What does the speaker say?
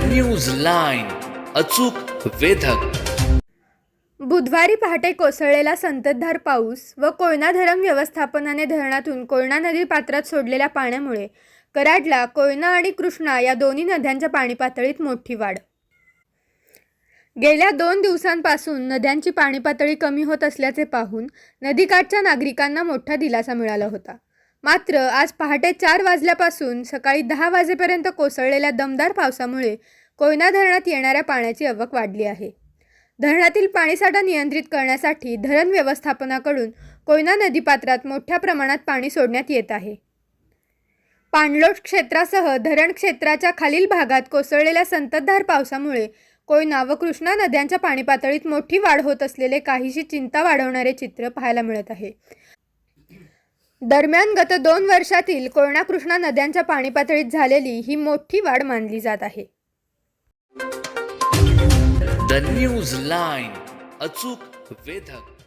News line अचूक वेधक. बुधवारी पहाटे कोसळलेला संततधार पाऊस व कोयना धरण व्यवस्थापनाने धरणातून कोयना नदी पात्रात सोडलेल्या पाण्यामुळे कराडला कोयना आणि कृष्णा या दोन्ही नद्यांच्या पाणी पातळीत मोठी वाढ. गेल्या दोन दिवसांपासून नद्यांची पाणी पातळी कमी होत असल्याचे पाहून नदीकाठच्या नागरिकांना मोठा दिलासा मिळाला होता. मात्र आज पहाटे चार वाजल्यापासून सकाळी दहा वाजेपर्यंत कोसळलेल्या दमदार पावसामुळे कोयना धरणात येणाऱ्या पाण्याची आवक वाढली आहे. धरणातील पाणीसाठा नियंत्रित करण्यासाठी धरण व्यवस्थापनाकडून कोयना नदीपात्रात मोठ्या प्रमाणात पाणी सोडण्यात येत आहे. पाणलोट क्षेत्रासह धरण क्षेत्राच्या खालील भागात कोसळलेल्या संततधार पावसामुळे कोयना व कृष्णा नद्यांच्या पाणीपातळीत मोठी वाढ होत असलेले काहीशी चिंता वाढवणारे चित्र पाहायला मिळत आहे. दरम्यान गत दोन वर्षातील कोयना कृष्णा नद्यांच्या पाणी पातळीत झालेली ही मोठी वाढ मानली जात आहे. द न्यूज लाईन अचूक वेधक.